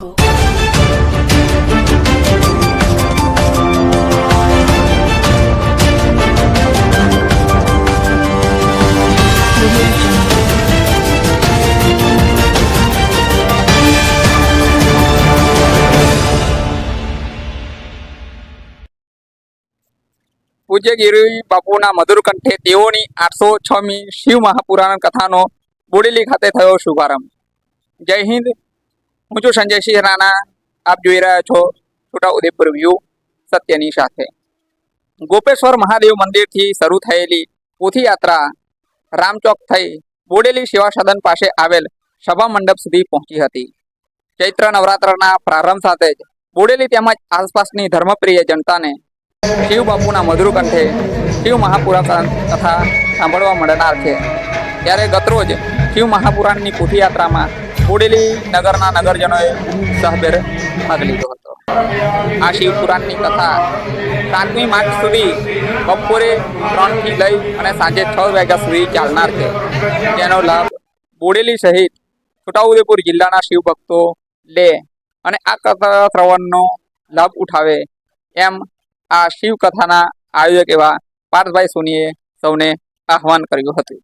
પૂજ્ય ગિરી બાપુના મધુર કંઠે તેઓની આઠસો છમી શિવ મહાપુરાણ કથાનો બોડેલી ખાતે થયો શુભારંભ. જય હિન્દ. હું છું સંજયસિંહ રાણા. આપ જોઈ રહ્યા છો છોટા ઉદેપુર વ્યૂ સત્યની સાથે. ગોપેશ્વર મહાદેવ મંદિરથી શરૂ થયેલી પોથીયાત્રા રામચોક થઈ બોડેલી સેવા સદન પાસે આવેલ સભા મંડપ સુધી પહોંચી હતી. ચૈત્ર નવરાત્રના પ્રારંભ સાથે જ બોડેલી તેમજ આસપાસની ધર્મપ્રિય જનતાને શિવ બાપુના મધુર કંઠે શિવ મહાપુરાણ કથા સાંભળવા મળનાર છે. ત્યારે ગતરોજ શિવ મહાપુરાણની પુથયાત્રામાં બોડેલી નગરના નગરજનોએ સહભેર ભાગ લીધો હતો. આ શિવ પુરાણની કથા સાતમી માર્ચ સુધી બપોરે ત્રણથી લઈ અને સાંજે છ વાગ્યા સુધી ચાલનાર છે. તેનો લાભ બોડેલી સહિત છોટાઉદેપુર જિલ્લાના શિવ ભક્તો લે અને આ કથા શ્રવણનો લાભ ઉઠાવે એમ આ શિવ કથાના આયોજક એવા પાર્થભાઈ સોનીએ સૌને આહવાન કર્યું હતું.